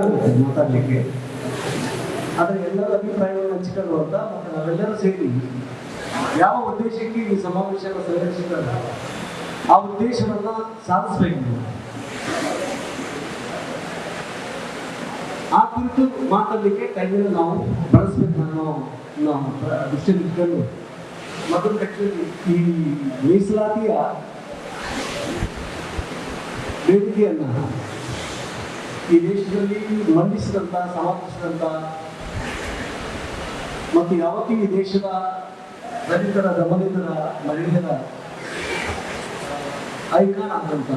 ಏನಾಗುತ್ತೆ ಮಾತಾಡಲಿಕ್ಕೆ. ಆದರೆ ಎಲ್ಲರ ಅಭಿಪ್ರಾಯವನ್ನು ಹಂಚಿಕೊಳ್ಳುವಂತ ಮತ್ತು ನಾವೆಲ್ಲರೂ ಸೇರಿ ಯಾವ ಉದ್ದೇಶಕ್ಕೆ ಈ ಸಮಾವೇಶವನ್ನು ಸಂಘಟಿಸಿದ್ದಾರೆ ಆ ಉದ್ದೇಶವನ್ನು ಸಾಧಿಸಬೇಕು. ಆ ಕುರಿತು ಮಾತಾಡಲಿಕ್ಕೆ ಟೈಮನ್ನು ನಾವು ಬಳಸಬೇಕು ಅನ್ನೋ ನಾವು ದೃಷ್ಟಿಯಲ್ಲಿ ಇಟ್ಕೊಂಡು ಮೊದಲು ಈ ಮೀಸಲಾತಿಯ ವೇದಿಕೆಯನ್ನ ಈ ದೇಶದಲ್ಲಿ ಮಂಡಿಸಿದಂತ ಸಮರ್ಥಿಸಿದಂತ ಮತ್ತು ಯಾವತ್ತೂ ಈ ದೇಶದ ದಲಿತರ ದಮನಿತರ ಮಹಿಳೆಯರ ಐಕಾನ್ ಆದಂತ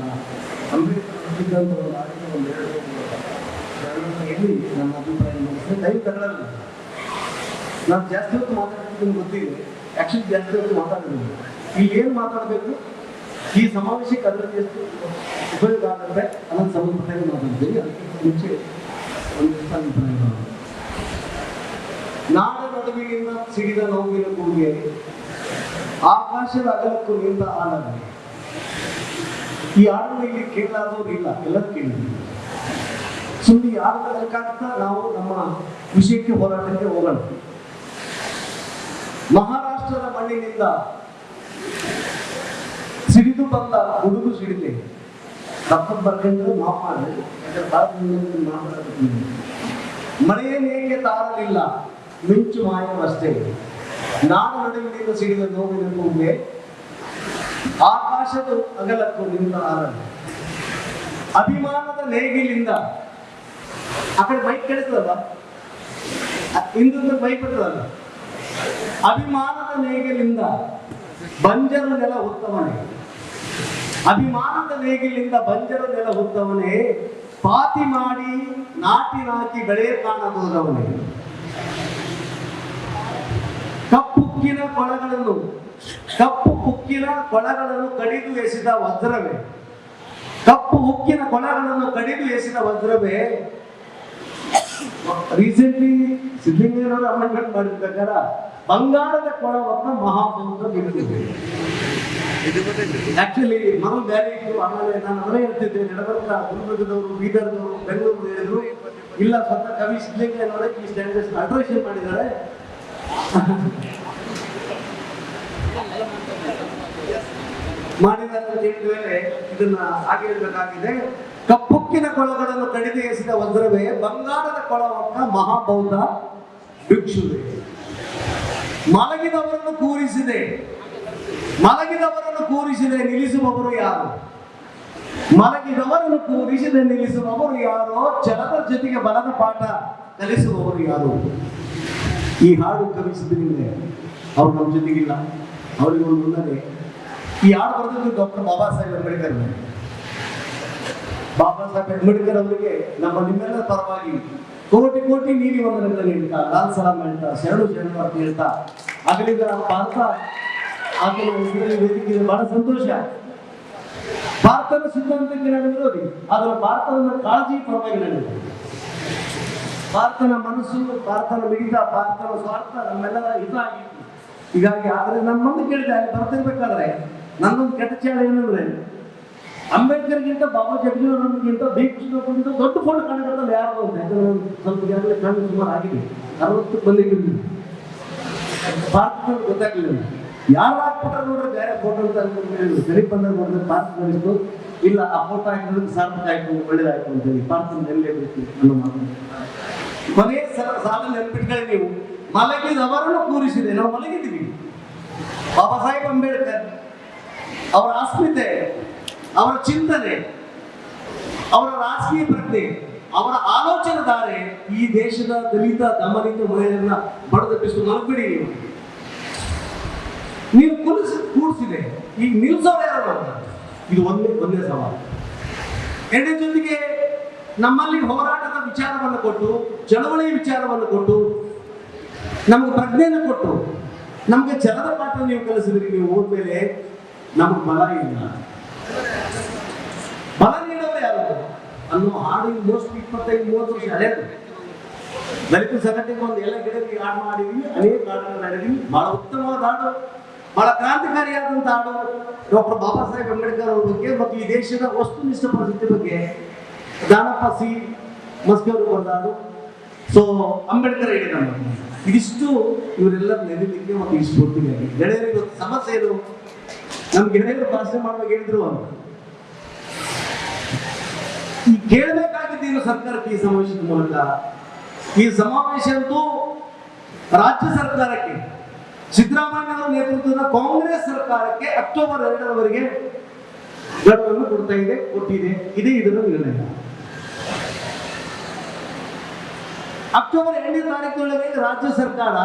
ಅಂಬೇಡ್ಕರ್ ಒಂದು ಹೇಳಿ ನನ್ನ ಅಭಿಪ್ರಾಯ ದಯವಿಟ್ಟು ನಾನು ಜಾಸ್ತಿ ಹೊತ್ತು ಮಾತಾಡ್ತಿದ್ದೀನಿ ಗೊತ್ತಿದೆ ಆಕ್ಚುಲಿ ಜಾಸ್ತಿ ಹೊತ್ತು ಮಾತಾಡಿದ್ದೀನಿ ಈಗ ಏನು ಮಾತಾಡಬೇಕು? ಈ ಸಮಾವೇಶಕ್ಕೆ ಅದರಲ್ಲಿ ಎಷ್ಟು ಉಪಯೋಗ ಆಗುತ್ತೆ? ಅನ್ನೋದು ಸಂಬಂಧಪಟ್ಟಾಗ ಮಾತಾಡ್ತೀವಿ ಅದಕ್ಕಿಂತ ಮುಂಚೆ ಒಂದು ನಾಡ ನಡುವಿನಿಂದ ಸಿಡಿದ ನೋವಿನ ಕೂಡಿಗೆ ಆಕಾಶದ ಅಗಲಕ್ಕೂ ನಿಂತ ಆನಂದ. ಈ ಹಾಡನ್ನು ಇಲ್ಲಿ ಕೇಳಲಾದವರು ಇಲ್ಲ, ಎಲ್ಲರೂ ಕೇಳಿದ್ವಿ ಸುಮ್ಮನೆ ಯಾರು ನಾವು ನಮ್ಮ ವಿಷಯಕ್ಕೆ ಹೋರಾಟಕ್ಕೆ ಹೋಗೋಣ. ಮಹಾರಾಷ್ಟ್ರದ ಮಣ್ಣಿನಿಂದ ಸಿಡಿದು ಬಂದ ಹುಡುಗು ಸಿಡಿದೆ ತಪ್ಪು ಬರ್ಕೊಂಡ್ರೆ ನಾವು ಮಾಡಿದ್ರೆ ಭಾಳ ಹೇಗೆ ತಾರಲಿಲ್ಲ? ಮಿಂಚು ಮಾಯವಷ್ಟೇ ನಾನು ನಡುವಿನಿಂದ ಸಿಡಿದ ನೋವಿನ ಮುಂದೆ ಆಕಾಶದ ಅಗಲಕ್ಕೂ ನಿಂತ ಆರಣ ಅಭಿಮಾನದ ನೇಗಿಲಿಂದ. ಆ ಕಡೆ ಬೈಕ್ ಕೆಡಿಸ್ತದಲ್ಲ ಹಿಂದಿಂದ ಬಿಡ್ತದಲ್ಲ? ಅಭಿಮಾನದ ನೇಗಿಲಿಂದ ಬಂಜರ ನೆಲ ಹುತ್ತವನೇ. ಅಭಿಮಾನದ ನೇಗಿಲಿಂದ ಬಂಜರ ನೆಲ ಹುತ್ತವನೇ ಪಾತಿ ಮಾಡಿ ನಾಟಿ ನಾಟಿ ಬೆಳೆ ಕಾಣಬಹುದವನೇ ಕಪ್ಪುಕ್ಕಿನ ಕೊಳಗಳನ್ನು, ಕಪ್ಪು ಉಕ್ಕಿನ ಕೊಳಗಳನ್ನು ಕಡಿದು ಎಸೆದ ವಜ್ರವೇ. ಕಪ್ಪು ಉಕ್ಕಿನ ಕೊಳಗಳನ್ನು ಕಡಿದು ಎಸೆದ ವಜ್ರವೇ ರೀಸೆಂಟ್ಲಿ ಸಿದ್ದಲಿಂಗಯ್ಯನವರು ಅಮೆಂಡ್ಮೆಂಟ್ ಮಾಡಿದ ಪ್ರಕಾರ ಬಂಗಾರದ ಕೊಳವನ್ನು ಮಹಾಬೌದ್ಧ ಬಿಡುತ್ತಿದೆ ಆಕ್ಚುಲಿ ಮರು ಬೇರೆ ಇತ್ತು ಆಮೇಲೆ ನಾನು ಅವರೇ ಹೇಳ್ತಿದ್ದೆ ನಡಬರ್ಕ ಗುಲ್ಬರ್ಗದವರು ಬೀದರ್ದವರು ಬೆಂಗಳೂರು ಹೇಳಿದ್ರು. ಇಲ್ಲ ಸ್ವತಃ ಕವಿ ಸಿದ್ದಲಿಂಗಯ್ಯನವರೇ ಈ ಸ್ಟ್ಯಾಂಡರ್ಡ್ಸ್ ಅಲ್ಟ್ರೇಷನ್ ಮಾಡಿದ್ದಾರೆ. ಮಾಡಿದ ಅಂತ ಹೇಳಿದ ಮೇಲೆ ಇದನ್ನ ಹಾಗೆ ಹೇಳ್ಬೇಕಾಗಿದೆ. ಕಪ್ಪುಕ್ಕಿನ ಕೊಳಗಳನ್ನು ಎಸೆದ ವಜ್ರವೇ ಬಂಗಾರದ ಕೊಳವನ್ನ ಮಹಾಬೌದ್ಧ ಭಿಕ್ಷುವೆ. ಮಲಗಿದವರನ್ನು ಕೂರಿಸಿದೆ. ಮಲಗಿದವರನ್ನು ಕೂರಿಸಿದೆ ನಿಲ್ಲಿಸುವವರು ಯಾರು? ಮಲಗಿದವರನ್ನು ಕೂರಿಸಿದೆ ನಿಲ್ಲಿಸುವವರು ಯಾರೋ? ಛಲದ ಜೊತೆಗೆ ಬಲದ ಪಾಠ ಕಲಿಸುವವರು ಯಾರು? ಈ ಹಾಡು ಕವಿಸಿದ್ರಿಂದ ಅವ್ರು ನಮ್ಮ ಜೊತೆಗಿಲ್ಲ. ಅವರಿಗೆ ಒಂದು ಈ ಹಾಡು ಬರೆದಿದ್ದು ಡಾಕ್ಟರ್ ಬಾಬಾ ಸಾಹೇಬ್ ಅಂಬೇಡ್ಕರ್. ಬಾಬಾ ಸಾಹೇಬ್ ಅಂಬೇಡ್ಕರ್ ಅವರಿಗೆ ನಮ್ಮ ನಿಮ್ಮೆಲ್ಲ ಪರವಾಗಿ ಕೋಟಿ ಕೋಟಿ ನೀಲಿ ಒಂದರಿಂದ ಹೇಳ್ತಾ, ಲಾಲ್ ಸಲಾಮ್ ಹೇಳ್ತಾ, ಶರಣು ಶರಣು ಅಂತ ಹೇಳ್ತಾ ಆಗಲಿಂದ ಭಾರತ ಆತನ ವೇದಿಕೆ ಬಹಳ ಸಂತೋಷ. ಭಾರತದ ಸಿದ್ಧಾಂತಕ್ಕೆ ನಾನು ವಿರೋಧಿ, ಆದರೆ ಭಾರತದ ಕಾಳಜಿ ಪರವಾಗಿ ನಾನು ಭಾರತನ ಮನಸ್ಸು, ಭಾರತನ ಮಿಡಿತ ಭಾರತನ ಸ್ವಾರ್ಥ ನಮ್ಮೆಲ್ಲರ ಹಿತ ಆಗಿತ್ತು ಹೀಗಾಗಿ ಆದರೆ ನಮ್ಮನ್ನು ಕೇಳಿದೆ ಅಲ್ಲಿ ಬರ್ತಿರ್ಬೇಕಾದ್ರೆ ನನ್ನೊಂದು ಕೆಟ್ಟ ಚಾಳ ಏನಂದ್ರೆ ಅಂಬೇಡ್ಕರ್ಗಿಂತ ಬಾಬಾ ಜಗಜೀವನಗಿಂತ ಬಿ. ಕೃಷ್ಣಪ್ಪಗಿಂತ ದೊಡ್ಡ ಫೋಟೋ ಕಾಣಕತ್ತಲ್ಲ ಯಾರು ಯಾಕಂದ್ರೆ ಸ್ವಲ್ಪ ಜನಗಳ ಕಣ್ಣು ಸುಮಾರು ಆಗಿದೆ. ಅರವತ್ತು ಬಂದಿರಲಿಲ್ಲ ಭಾರತದಲ್ಲಿ ಗೊತ್ತಾಗ್ಲಿಲ್ಲ. ಯಾರು ಹಾಕ್ಬಿಟ್ರೆ ನೋಡ್ರೆ ಬೇರೆ ಫೋಟೋ ಅಂತ ಅನ್ಕೊಂಡು ಸರಿ ಬಂದಾಗ ನೋಡಿದ್ರೆ ಭಾರತ ಬಂದಿತ್ತು ಇಲ್ಲ, ಆ ಫೋಟೋ ಹಾಕಿದ್ರೆ ಸಾರ್ಥಕ ಆಯ್ತು, ಒಳ್ಳೇದಾಯ್ತು ಅಂತ ಹೇಳಿ ಭಾರತ ನೆನಲೇಬೇಕು ಅನ್ನೋ ಮಾತು. ಕೊನೆಯ ಸಲ, ಸಾಲ ನೆನ್ಪಿಟ್ಕೊಳ್ಳಿ ನೀವು. ಮಲಗಿದವರನ್ನು ಕೂರಿಸಿದೆ. ನಾವು ಮಲಗಿದ್ದೀವಿ. ಬಾಬಾ ಸಾಹೇಬ್ ಅಂಬೇಡ್ಕರ್ ಅವರ ಅಸ್ಮಿತೆ ಅವರ ಚಿಂತನೆ, ಅವರ ರಾಜಕೀಯ ಪ್ರಜ್ಞೆ, ಅವರ ಆಲೋಚನೆ ದಾರೆ ಈ ದೇಶದ ದಲಿತ, ದಮನಿತ ಮಹಿಳೆಯರನ್ನ ಬಡದಪ್ಪಿಸು ಮಲ್ಬಿಡಿ ನೀವು. ನೀವು ಕುಲಿಸಿ ಕೂಡಿಸಿದೆ ಈಗ ನಿಲ್ಸೋರು ಯಾರು ಅಂತ? ಇದು ಒಂದೇ ಒಂದೇ ಸವಾಲು. ಎರಡನೇ ಜೊತೆಗೆ ನಮ್ಮಲ್ಲಿ ಹೋರಾಟದ ವಿಚಾರವನ್ನು ಕೊಟ್ಟು, ಚಳವಳಿ ವಿಚಾರವನ್ನು ಕೊಟ್ಟು, ನಮಗೆ ಪ್ರಜ್ಞೆಯನ್ನು ಕೊಟ್ಟು, ನಮಗೆ ಚಲದ ಪಾಠ ನೀವು ಕಲಿಸಿದ್ರಿ, ನೀವು ಹೋದ್ಮೇಲೆ ನಮಗೆ ಬಲ ಇಲ್ಲ. ಅನ್ನೋ ಹಾಡು ಮೋಸ್ಟ್ ಇಪ್ಪತ್ತೈದು, ಮೂವತ್ತು ವರ್ಷ ಹಳೆ ದಲಿತ ಸಂಘಟನೆ ಒಂದು ಎಲ್ಲ ಗಿಡಕ್ಕೆ ಹಾಡು ಮಾಡಿದ್ವಿ, ಅನೇಕ ಹಾಡುಗಳು ಮಾಡಿದ್ವಿ ಬಹಳ ಉತ್ತಮವಾದ ಹಾಡು. ಬಹಳ ಕ್ರಾಂತಿಕಾರಿಯಾದಂಥ ಹಾಡು. ಡಾಕ್ಟರ್ ಬಾಬಾ ಸಾಹೇಬ್ ಅಂಬೇಡ್ಕರ್ ಅವ್ರ ಬಗ್ಗೆ ಮತ್ತು ಈ ದೇಶದ ವಸ್ತುನಿಷ್ಠ ಪರಿಸ್ಥಿತಿ ಬಗ್ಗೆ ದಾನಪ್ಪ ಸಿ. ಮಸ್ಕಿಯವರು ಬಂದಾಡು ಸೊ ಅಂಬೇಡ್ಕರ್ ಹೇಳಿದ ಇದಿಷ್ಟು ಇವರೆಲ್ಲ ನೆನಲಿಕ್ಕೆ ಮತ್ತು ಈ ಸ್ಫೂರ್ತಿಗಾಗಿ. ಗೆಳೆಯರಿಗೆ ಸಮಸ್ಯೆ ಏನು? ನಮ್ಮ ಗೆಳೆಯರು ಭಾಷೆ ಮಾಡುವಾಗ ಹೇಳಿದ್ರು ಅಂತ. ಈ ಸರ್ಕಾರಕ್ಕೆ ಈ ಸಮಾವೇಶದ ಮೂಲಕ. ಈ ಸಮಾವೇಶ ಅಂತೂ ರಾಜ್ಯ ಸರ್ಕಾರಕ್ಕೆ ಸಿದ್ದರಾಮಯ್ಯ ನೇತೃತ್ವದ ಕಾಂಗ್ರೆಸ್ ಸರ್ಕಾರಕ್ಕೆ ಅಕ್ಟೋಬರ್ ಎರಡರವರೆಗೆ ಗಡುವನ್ನು ಕೊಡ್ತಾ ಇದೆ, ಕೊಟ್ಟಿದೆ. ಇದೇ ಇದರ ನಿರ್ಣಯ. ಅಕ್ಟೋಬರ್ ಎರಡನೇ ತಾರೀಕಿನೊಳಗೆ ರಾಜ್ಯ ಸರ್ಕಾರ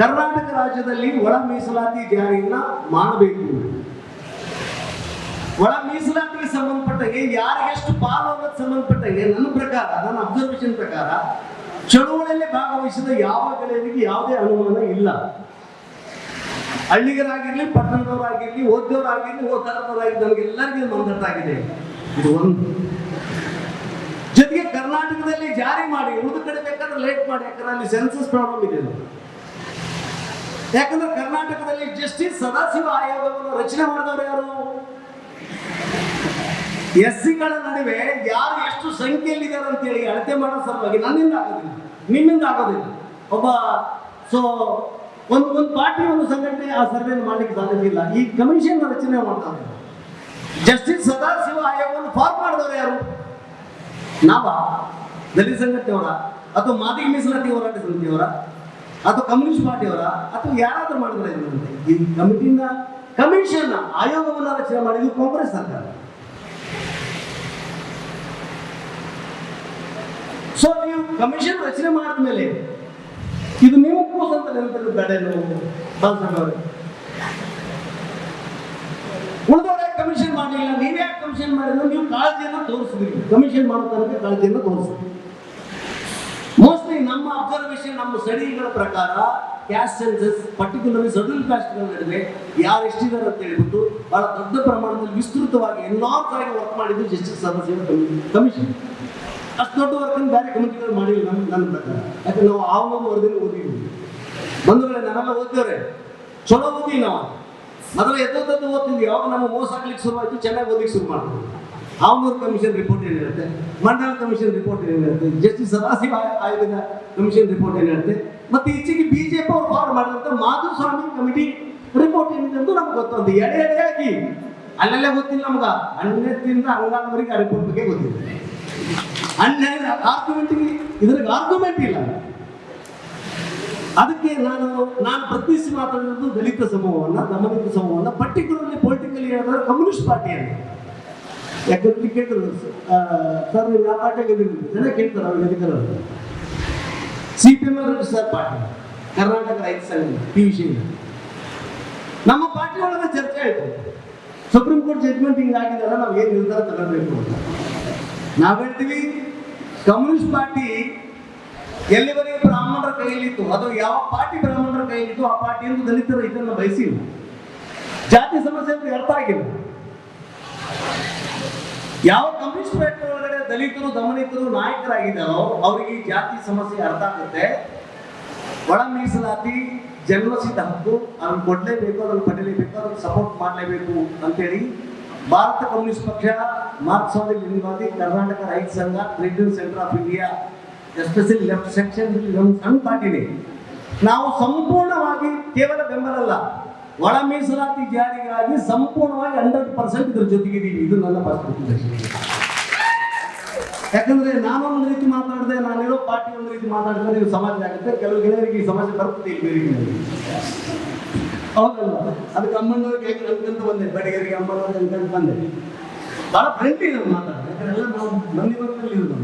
ಕರ್ನಾಟಕ ರಾಜ್ಯದಲ್ಲಿ ಒಳ ಮೀಸಲಾತಿ ಜಾರಿಯನ್ನ ಮಾಡಬೇಕು. ಒಳ ಮೀಸಲಾತಿಗೆ ಸಂಬಂಧಪಟ್ಟಾಗೆ ಯಾರಿಗೆಷ್ಟು ಪಾಲು ಅನ್ನೋದು ಸಂಬಂಧಪಟ್ಟಾಗೆ, ನನ್ನ ಪ್ರಕಾರ, ನನ್ನ ಅಬ್ಸರ್ವೇಷನ್ ಪ್ರಕಾರ, ಚಳುವಳಿಯಲ್ಲಿ ಭಾಗವಹಿಸಿದ ಯಾವ ಗೆಳೆಯರಿಗೆ ಯಾವುದೇ ಅನುಮಾನ ಇಲ್ಲ. ಹಳ್ಳಿಗರಾಗಿರ್ಲಿ, ಪಟ್ಟಣದವರಾಗಿರ್ಲಿ, ಓದ್ದವರಾಗಿರ್ಲಿ ಓದಾರದವರಾಗಿರ್ಲಿ ನಮಗೆಲ್ಲರಿಗೂ ಮಂದಟ್ಟಾಗಿದೆ ಇದು ಒಂದು. ಜೊತೆಗೆ ಕರ್ನಾಟಕದಲ್ಲಿ ಜಾರಿ ಮಾಡಿ ಉಳಿದ ಕಡೆ ಬೇಕಾದ್ರೆ ಲೇಟ್ ಮಾಡಿ, ಯಾಕಂದ್ರೆ ಅಲ್ಲಿ ಸೆನ್ಸಸ್ ಪ್ರಾಬ್ಲಮ್ ಇದೆ. ಯಾಕಂದ್ರೆ ಕರ್ನಾಟಕದಲ್ಲಿ ಜಸ್ಟಿಸ್ ಸದಾಶಿವ ಆಯೋಗವನ್ನು ರಚನೆ ಮಾಡಿದವರು ಯಾರು? ಎಸ್ ಸಿಗಳ ನಡುವೆ ಯಾರು ಎಷ್ಟು ಸಂಖ್ಯೆಯಲ್ಲಿದ್ದಾರೆ ಅಂತೇಳಿ ಅಳತೆ ಮಾಡೋ ಸಲುವಾಗಿ ನನ್ನಿಂದ ಆಗೋದಿಲ್ಲ. ನಿಮ್ಮಿಂದ ಆಗೋದಿಲ್ಲ. ಒಬ್ಬ ಸೊ ಒಂದು ಒಂದು ಪಾರ್ಟಿ, ಒಂದು ಸಂಘಟನೆ ಆ ಸರ್ವೆ ಮಾಡ್ಲಿಕ್ಕೆ ಸಾಧ್ಯ ಇಲ್ಲ. ಈ ಕಮಿಷನ್ ರಚನೆ ಮಾಡ್ತಾ ಇದ್ದಾರೆ. ಜಸ್ಟಿಸ್ ಸದಾಶಿವ ಆಯೋಗವನ್ನು ಫಾರ್ಮ್ ಮಾಡಿದವರು ಯಾರು? ನಾವ. ದಲಿತ ಸಂಘಟನೆಯವರ, ಅಥವಾ ಮಾದಿಗ ಮೀಸಲಾತಿ ಹೋರಾಟ ಸಮಿತಿಯವರ, ಅಥವಾ ಕಮ್ಯುನಿಸ್ಟ್ ಪಾರ್ಟಿಯವರ, ಅಥವಾ ಯಾರಾದರೂ ಮಾಡಿದ್ರೆ ಈ ಕಮಿಟಿಯಿಂದ ಕಮಿಷನ್ ಆಯೋಗವನ್ನು ರಚನೆ ಮಾಡಿದ್ದು ಕಾಂಗ್ರೆಸ್ ಸರ್ಕಾರ. ಸೊ ನೀವು ಕಮಿಷನ್ ರಚನೆ ಮಾಡಿದ್ಮೇಲೆ ಇದು ನೀವು ಕೂಸ್ ಅಂತ ನೆನಪಿದ್ರು ಬೇಡ ಬಾಲಸ್ವಾಮಿ ಉಳಿದವರೇ ಕಮಿಷನ್ ಮಾಡಲಿಲ್ಲ? ನೀವೇ ಕಮಿಷನ್ ಮಾಡಿದ್ರೆ? ನೀವು ಕಾಳಜಿಯನ್ನು ತೋರಿಸಿದ್ರಿ. ಕಮಿಷನ್ ಮಾಡೋ ತನಕ ಕಾಳಜಿಯನ್ನು ತೋರಿಸಿದ್ರಿ. ಮೋಸ್ಟ್ಲಿ ನಮ್ಮ ಅಬ್ಸರ್ವೇಷನ್ ನಮ್ಮ ಸ್ಟಡಿಗಳ ಪ್ರಕಾರ ಕ್ಯಾಸ್ಟ್ ಸೆನ್ಸಸ್ ಪರ್ಟಿಕ್ಯುಲರ್ಲಿ ಸೆಡ್ಯೂಲ್ ಕಾಸ್ಟ್ಗಳ ನಡುವೆ ಯಾರು ಎಷ್ಟಿದ್ದಾರೆ ಅಂತ ಹೇಳ್ಬಿಟ್ಟು ಬಹಳ ದೊಡ್ಡ ಪ್ರಮಾಣದಲ್ಲಿ ವಿಸ್ತೃತವಾಗಿ ಎಲ್ಲ ಆಗಿ ವರ್ಕ್ ಮಾಡಿದ್ದು ಜಸ್ಟಿಸ್ ಸದಸ್ಯರ ಕಮಿಷನ್ ಅಷ್ಟು ದೊಡ್ಡ ವರ್ಕ್ ಬೇರೆ ಕಮಿಟಿಗಳು ಮಾಡಿಲ್ಲ ನನ್ನ ನನ್ನ ಪ್ರಕಾರ. ಯಾಕಂದ್ರೆ ನಾವು ಆವನ ವರದಿನ ಓದಿದ್ವಿ ಬಂಧುಗಳೇ ನಾವೆಲ್ಲ ಓದ್ತೇವ್ರೆ ಚಲೋ ಓದಿ ನಾವು. ಮೊದಲು ಎದ್ದದ್ದು ಓದ್ತಿದ್ವಿ. ಯಾವಾಗ ನಮ್ಮ ಮೋಸ ಶುರು ಆಯ್ತು, ಚೆನ್ನಾಗಿ ಓದಿಗೆ ಶುರು ಮಾಡ್ತೀವಿ. ಆವನೂರು ಕಮಿಷನ್ ರಿಪೋರ್ಟ್ ಏನಿರುತ್ತೆ? ಮಂಡಲ ಕಮಿಷನ್ ರಿಪೋರ್ಟ್ ಏನಿರುತ್ತೆ? ಜಸ್ಟಿಸ್ ಸದಾಶಿವ ಆಯ- ಆಯೋಗದ ಕಮಿಷನ್ ರಿಪೋರ್ಟ್ ಏನಿರುತ್ತೆ? ಮತ್ತೆ ಈಚೆಗೆ ಬಿಜೆಪಿ ಅವರು ಫಾರ್ಮ್ ಮಾಡಿದಂತ ಮಾಧುಸ್ವಾಮಿ ಕಮಿಟಿ ರಿಪೋರ್ಟ್ ಏನಿದೆ ಅಂತ ನಮ್ಗೆ ಗೊತ್ತೊಂದು ಎಡೆ ಎಡೆಯಾಗಿ ಅಲ್ಲೆಲ್ಲೇ ಗೊತ್ತಿಲ್ಲ ನಮ್ಗ. ಹನ್ನೆತ್ತಿಂದ ಅಂಗಾನವರೆಗೆ ಆ ರಿಪೋರ್ಟ್ ಬಗ್ಗೆ ಗೊತ್ತಿಲ್ಲ. ಹನ್ನೆರಡು ಆರ್ಗ್ಯುಮೆಂಟ್ಗೆ ಇದ್ರಿಗೆ ಆರ್ಗ್ಯುಮೆಂಟ್ ಇಲ್ಲ. ಅದಕ್ಕೆ ನಾನು ನಾನು ಪ್ರತಿನಿಧಿಸಿ ಮಾತಾಡಿರೋದು ದಲಿತ ಸಮೂಹವನ್ನ ದಮನಿತ ಸಮೂಹವನ್ನ ಪರ್ಟಿಕ್ಯುಲರ್ಲಿ ಪೊಲಿಟಿಕಲಿ ಹೇಳಿದ್ರೆ ಕಮ್ಯುನಿಸ್ಟ್ ಪಾರ್ಟಿಯನ್ನು ಯಾಕಂದ್ರೆ ಕೇಳಿದ್ರು ಸರ್ ನೀವು ಯಾವ ಪಾರ್ಟಿಗೆ ಜನ ಕೇಳ್ತಾರೆ. ಅವ್ರಿಗೆ ಅಧಿಕಾರರು C P M sir party Karnataka ರೈತ ಸಂಘ ಪಿ ವಿ ನಮ್ಮ ಪಾರ್ಟಿ ಒಳಗೆ ಚರ್ಚೆ ಆಯಿತು. ಸುಪ್ರೀಂ ಕೋರ್ಟ್ ಜಡ್ಜ್ಮೆಂಟ್ ಹಿಂಗಾಗಿದೆಲ್ಲ ನಾವು ಏನು ನಿರ್ಧಾರ ತಗೊಳ್ಬೇಕು ಅಂತ. ನಾವು ಹೇಳ್ತೀವಿ ಕಮ್ಯುನಿಸ್ಟ್ ಪಾರ್ಟಿ ಎಲ್ಲಿವರೆಗೆ ಬ್ರಾಹ್ಮಣರ ಕೈಯಲ್ಲಿತ್ತು? ಅಥವಾ ಯಾವ ಪಾರ್ಟಿ ಬ್ರಾಹ್ಮಣರ ಕೈಯಲ್ಲಿತ್ತು? ಆ ಪಾರ್ಟಿಯನ್ನು ದಲಿತರು ಇದನ್ನು ಬಯಸಿಲ್ಲ ಜಾತಿ ಸಮಸ್ಯೆ ಅಂತ ಅರ್ಥ ಆಗಿಲ್ಲ. ಯಾವ ಕಮ್ಯುನಿಸ್ಟ್ ಪಾರ್ಟಿ ಒಳಗಡೆ ದಲಿತರು, ದಮನಿತರು ನಾಯಕರಾಗಿದ್ದಾರೋ, ಅವರಿಗೆ ಜಾತಿ ಸಮಸ್ಯೆ ಅರ್ಥ ಆಗುತ್ತೆ. ಒಳ ಮೀಸಲಾತಿ, ಜನ್ಮಸಿದ್ಧ ಹಕ್ಕು, ಅದನ್ನು ಕೊಡ್ಲೇಬೇಕು, ಅದನ್ನು ಪಡೀಲೇಬೇಕು ಅದನ್ನು ಸಪೋರ್ಟ್ ಮಾಡಲೇಬೇಕು ಅಂತೇಳಿ ಭಾರತ ಕಮ್ಯುನಿಸ್ಟ್ ಪಕ್ಷ ಮಾರ್ಕ್ಸ್ವಾದಿ ಲಿಂಗವಾದಿ ಕರ್ನಾಟಕ ರೈತ ಸಂಘ trade centre of India, especially left section ಒಂದು ಸಣ್ಣ ಪಾರ್ಟಿನೇ. ನಾವು ಸಂಪೂರ್ಣವಾಗಿ ಕೇವಲ ಬೆಂಬಲ ಅಲ್ಲ, ಒಳ ಮೀಸಲಾತಿ ಜಾರಿಗಾಗಿ ಸಂಪೂರ್ಣವಾಗಿ ಹಂಡ್ರೆಡ್ ಪರ್ಸೆಂಟ್ ಇದ್ರ ಜೊತೆಗಿದ್ದೀವಿ. ಇದು ನನ್ನ ಫಸ್ಟ್ ಯಾಕಂದ್ರೆ ನಾನು ಒಂದು ರೀತಿ ಮಾತಾಡಿದೆ, ನಾನಿರೋ ಪಾರ್ಟಿ ಒಂದು ರೀತಿ ಮಾತಾಡಿದ್ರೆ ನೀವು ಸಮಾಜ ಆಗುತ್ತೆ ಕೆಲವು ಗೆಳೆಯರಿಗೆ ಈ ಸಮಾಜ ಬರ್ತದೆ ಬೇರೆ. ಹೌದಲ್ಲ? ಅದಕ್ಕೆ ಅಮ್ಮನವ್ರಿಗೆ ಹೇಗೆ ಅನ್ಕೊಂತ ಬಂದೆ? ಬಡಿಗರಿಗೆ ಅಮ್ಮನವ್ರಿಗೆ ಅಂತ ಬಂದೆ. ಬಹಳ ಫ್ರೆಂಡ್ಲಿ ನಾವು ಮಾತಾಡ್ತಾರೆ. ಯಾಕಂದ್ರೆ ನಾವು ಮಂದಿ ಇರೋದು.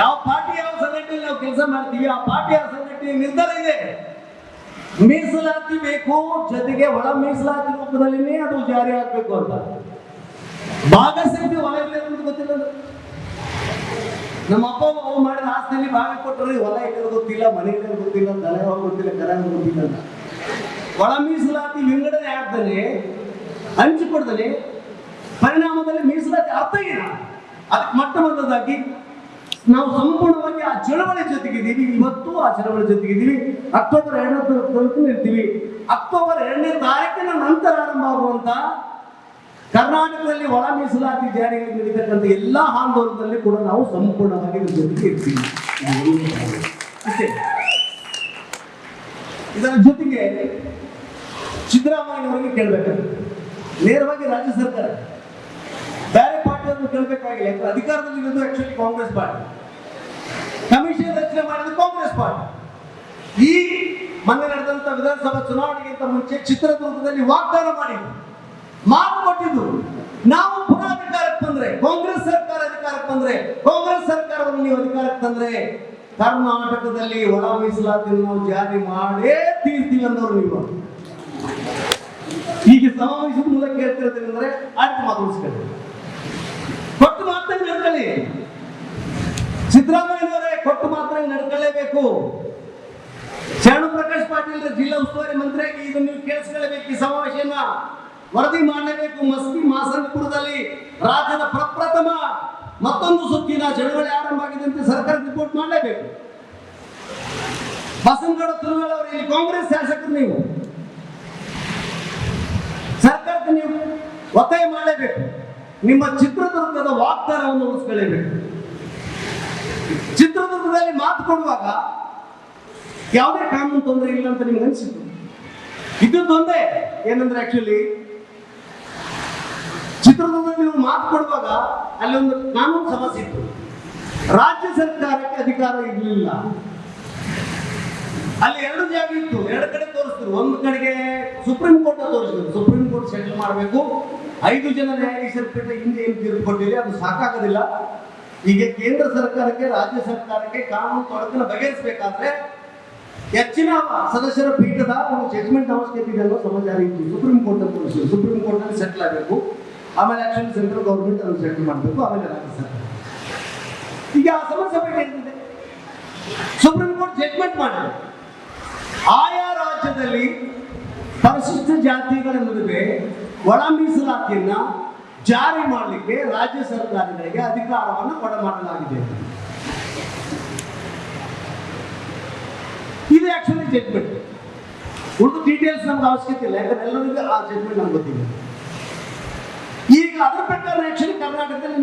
ಯಾವ ಪಾರ್ಟಿ, ಯಾವ ಸಂಘಟನೆಯಲ್ಲಿ ನಾವು ಕೆಲಸ ಮಾಡ್ತೀವಿ, ಆ ಪಾರ್ಟಿ, ಆ ಸಂಘಟನೆ ನಿರ್ಧಾರ ಇದೆ. ಮೀಸಲಾತಿ ಬೇಕು. ಜೊತೆಗೆ ಒಳ ಮೀಸಲಾತಿ ರೂಪದಲ್ಲಿನೇ ಅದು ಜಾರಿ ಆಗ್ಬೇಕು ಅಂತ. ಭಾಗಸಂಖ್ಯೆ ಹೊಲ ಅಂತ ಗೊತ್ತಿಲ್ಲ. ನಮ್ಮ ಅಪ್ಪ ಅವು ಮಾಡಿದ ಆಸ್ತಿಯಲ್ಲಿ ಭಾಗ ಕೊಟ್ಟರು ಹೊಲ ಇಲ್ಲ ಗೊತ್ತಿಲ್ಲ, ಮನೆ ಇಲ್ಲ ಗೊತ್ತಿಲ್ಲ, ತಲೆ ಹೋಗಿ ಗೊತ್ತಿಲ್ಲ, ಕರ ಗೊತ್ತಿಲ್ಲ ಅಂತ. ಒಳ ಮೀಸಲಾತಿ ವಿಂಗಡಣೆ ಆಗ್ತಾನೆ ಹಂಚಿಕೊಡದಲ್ಲಿ ಪರಿಣಾಮದಲ್ಲಿ ಮೀಸಲಾತಿ ಅರ್ಥ ಏನ ಅದಕ್ಕೆ ಮೊಟ್ಟ ಮೊದಲದಾಗಿ ನಾವು ಸಂಪೂರ್ಣವಾಗಿ ಆ ಚಳವಳಿ ಜೊತೆಗಿದ್ದೀವಿ. ಇವತ್ತು ಆ ಚಳವಳಿ ಜೊತೆಗಿದ್ದೀವಿ. ಅಕ್ಟೋಬರ್ ಎರಡನೇ ತಾರೀಕು ಇರ್ತೀವಿ. ಅಕ್ಟೋಬರ್ ಎರಡನೇ ತಾರೀಕಿನ ನಂತರ ಆರಂಭ ಆಗುವಂತ ಕರ್ನಾಟಕದಲ್ಲಿ ಒಳ ಮೀಸಲಾತಿ ಜಾರಿಗೆ ನಡೀತಕ್ಕಂಥ ಎಲ್ಲ ಆಂದೋಲನದಲ್ಲಿ ಕೂಡ ನಾವು ಸಂಪೂರ್ಣವಾಗಿ ಜೊತೆಗೆ ಇರ್ತೀವಿ. ಇದು. ಇದರ ಜೊತೆಗೆ ಸಿದ್ದರಾಮಯ್ಯನವರಿಗೆ ಕೇಳಬೇಕಾಗುತ್ತೆ ನೇರವಾಗಿ ರಾಜ್ಯ ಸರ್ಕಾರ. ಬೇರೆ ಪಾರ್ಟಿಯನ್ನು ಕೇಳಬೇಕಾಗಿಲ್ಲ. ಯಾಕಂದ್ರೆ ಅಧಿಕಾರದಲ್ಲಿ ಇರೋದು ಆಕ್ಚುಲಿ ಕಾಂಗ್ರೆಸ್ ಪಾರ್ಟಿ. ಕಮಿಷನ್ ರಚನೆ ಮಾಡಿದ್ದು ಕಾಂಗ್ರೆಸ್ ಪಾರ್ಟಿ. ಈ ಮೊನ್ನೆ ನಡೆದಂತ ವಿಧಾನಸಭಾ ಚುನಾವಣೆಗಿಂತ ಮುಂಚೆ ಚಿತ್ರದುರ್ಗದಲ್ಲಿ ವಾಗ್ದಾನ ಮಾಡಿದ್ರು. ಮಾತು ಕೊಟ್ಟಿದ್ದು ನಾವು ಪುನಃ ಅಧಿಕಾರಕ್ಕೆ ಬಂದ್ರೆ, ಕಾಂಗ್ರೆಸ್ ಸರ್ಕಾರ ಅಧಿಕಾರಕ್ಕೆ ಬಂದ್ರೆ, ಕಾಂಗ್ರೆಸ್ ಸರ್ಕಾರವನ್ನು ನೀವು ಅಧಿಕಾರಕ್ಕೆ ತಂದ್ರೆ ಕರ್ನಾಟಕದಲ್ಲಿ ಒಳ ಮೀಸಲಾತಿಯನ್ನು ಜಾರಿ ಮಾಡೇ ತೀರ್ತೀವಿ ಅನ್ನೋರು ನೀವು. ಹೀಗೆ ಸಮಾವೇಶದ ಮೂಲಕ ಹೇಳ್ತಿರೋದ್ರಿಂದ ಆಯ್ತು ಮಾತಾಡಿಸ್ಕೊಳ್ಳಿ ಕೊಟ್ಟು ಮಾತ್ರ ನಡ್ಕೊಳ್ಳಿ. ಸಿದ್ದರಾಮಯ್ಯನವರೇ ಕೊಟ್ಟು ಮಾತ್ರ ನಡ್ಕೊಳ್ಳೇಬೇಕು. ಶರಣು ಪ್ರಕಾಶ್ ಪಾಟೀಲ್ ಜಿಲ್ಲಾ ಉಸ್ತುವಾರಿ ಮಂತ್ರಿಯಾಗಿ ಇದನ್ನು ನೀವು ಕೇಳಿಸ್ಕೊಳ್ಳಬೇಕು ಈ ಸಮಾವೇಶನ ವರದಿ ಮಾಡಲೇಬೇಕು ಮಸ್ತಿ ಮಾಸನಪುರದಲ್ಲಿ ರಾಜ್ಯದ ಪ್ರಪ್ರಥಮ ಮತ್ತೊಂದು ಸುತ್ತಿನ ಚಳುವಳಿ ಆರಂಭ ಆಗಿದೆ ಅಂತ ಸರ್ಕಾರ ರಿಪೋರ್ಟ್ ಮಾಡಲೇಬೇಕು. ಬಸನಗೌಡ ತುರುವೇಳ ಅವರು, ಇಲ್ಲಿ ಕಾಂಗ್ರೆಸ್ ಶಾಸಕರು ನೀವು. ನೀವು ಒತ್ತಾಯ ಮಾಡಲೇಬೇಕು. ನಿಮ್ಮ ಚಿತ್ರದುರ್ಗದ ವಾಗ್ದಾನವನ್ನು ಉಳಿಸ್ಕೊಳ್ಳೇಬೇಕು. ಚಿತ್ರದುರ್ಗದಲ್ಲಿ ಮಾತು ಕೊಡುವಾಗ ಯಾವುದೇ ಕಾನೂನು ತೊಂದರೆ ಇಲ್ಲ ಅಂತ ನಿಮ್ಗೆ ಇದು ತೊಂದರೆ. ಏನಂದ್ರೆ ಆಕ್ಚುಲಿ ಚಿತ್ರದುರ್ಗದಲ್ಲಿ ನೀವು ಮಾತು ಕೊಡುವಾಗ ಅಲ್ಲಿ ಒಂದು ಕಾನೂನು ಸಮಸ್ಯೆ ಇತ್ತು ರಾಜ್ಯ ಸರ್ಕಾರಕ್ಕೆ ಅಧಿಕಾರ ಇರಲಿಲ್ಲ. ಅಲ್ಲಿ ಎರಡು ಜಾಗ ಇತ್ತು. ಎರಡು ಕಡೆ ತೋರಿಸಿದ್ರು. ಒಂದು ಕಡೆಗೆ ಸುಪ್ರೀಂ ಕೋರ್ಟ್ ತೋರಿಸಿದ್ರು. ಸುಪ್ರೀಂ ಕೋರ್ಟ್ ಸೆಟಲ್ ಮಾಡಬೇಕು. ಐದು ಜನ ನ್ಯಾಯಾಧೀಶರ ಪೀಠ ಹಿಂದೆ ಏನು ತೀರ್ಪು ಅದು ಸಾಕಾಗೋದಿಲ್ಲ. ಈಗ ಕೇಂದ್ರ ಸರ್ಕಾರಕ್ಕೆ, ರಾಜ್ಯ ಸರ್ಕಾರಕ್ಕೆ ಕಾನೂನು ತೊಡಕನ್ನು ಬಗೆಹರಿಸಬೇಕಾದ್ರೆ ಹೆಚ್ಚಿನ ಸದಸ್ಯರ ಪೀಠದ ಒಂದು ಜಜ್ಮೆಂಟ್ ಅವಶ್ಯಕತೆ ಇದೆ ಅನ್ನೋ ಸಮಾಚಾರ ಇತ್ತು. ಸುಪ್ರೀಂ ಕೋರ್ಟ್ ಅಂತ ತೋರಿಸಿದ್ರು. ಸುಪ್ರೀಂ ಕೋರ್ಟ್ ಅಲ್ಲಿ ಸೆಟ್ಲ್ ಆಗಬೇಕು. ಆಮೇಲೆ ಆಕ್ಚುಲಿ ಸೆಂಟ್ರಲ್ ಗೌರ್ಮೆಂಟ್ ಅದನ್ನು ಸೆಟ್ಲ್ ಮಾಡಬೇಕು. ಆಮೇಲೆ ರಾಜ್ಯ ಸರ್ಕಾರ. ಈಗ ಆ ಸಮಸ್ಯೆ ಬಗ್ಗೆ ಸುಪ್ರೀಂ ಕೋರ್ಟ್ ಜಜ್ಮೆಂಟ್ ಮಾಡಿದೆ ಆಯಾ ಪರಿಶಿಷ್ಟ ಜಾತಿಗಳ ನಡುವೆ ಒಳ ಮೀಸಲಾತಿಯನ್ನ ಜಾರಿ ಮಾಡಲಿಕ್ಕೆ ರಾಜ್ಯ ಸರ್ಕಾರಗಳಿಗೆ ಅಧಿಕಾರವನ್ನು ಕೊಡಮಾಡಲಾಗಿದೆ ಇದು ಆಕ್ಚುಲಿ ಜಡ್ಜ್ಮೆಂಟ್ ಉಳಿದು ಡೀಟೇಲ್ಸ್ ನಮ್ಗೆ ಅವಶ್ಯಕತೆ ಇಲ್ಲ, ಯಾಕಂದ್ರೆ ಎಲ್ಲರಿಗೂ ಆ ಜಡ್ಜ್ಮೆಂಟ್ ನಮ್ಗೆ ಗೊತ್ತಿದೆ ಈಗ ಅದರ ಪ್ರಕಾರ ಆಕ್ಚುಲಿ ಕರ್ನಾಟಕದಲ್ಲಿ